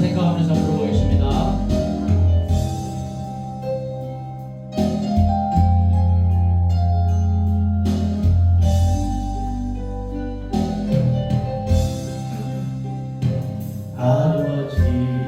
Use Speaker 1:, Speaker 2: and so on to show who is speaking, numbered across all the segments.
Speaker 1: 생각하면서 불러보겠습니다. 아버지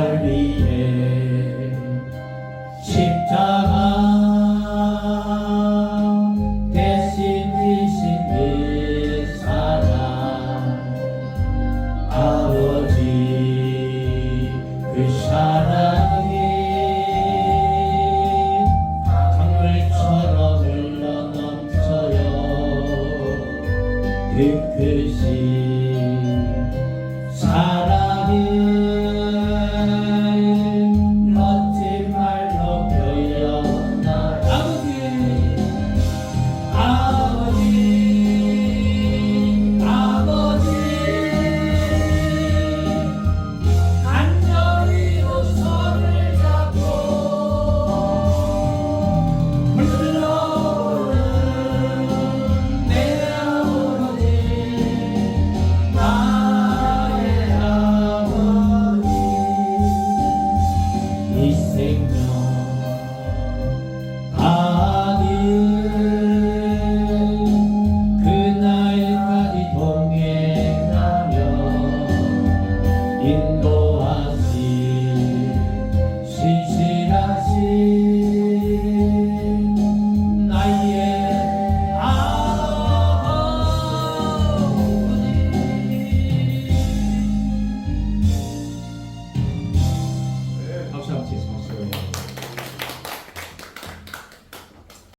Speaker 1: 날 위해 십자가 대신 지신 이 사랑. 아버지 그 사랑이 강물처럼 흘러 넘쳐요. 그 끝이 사랑이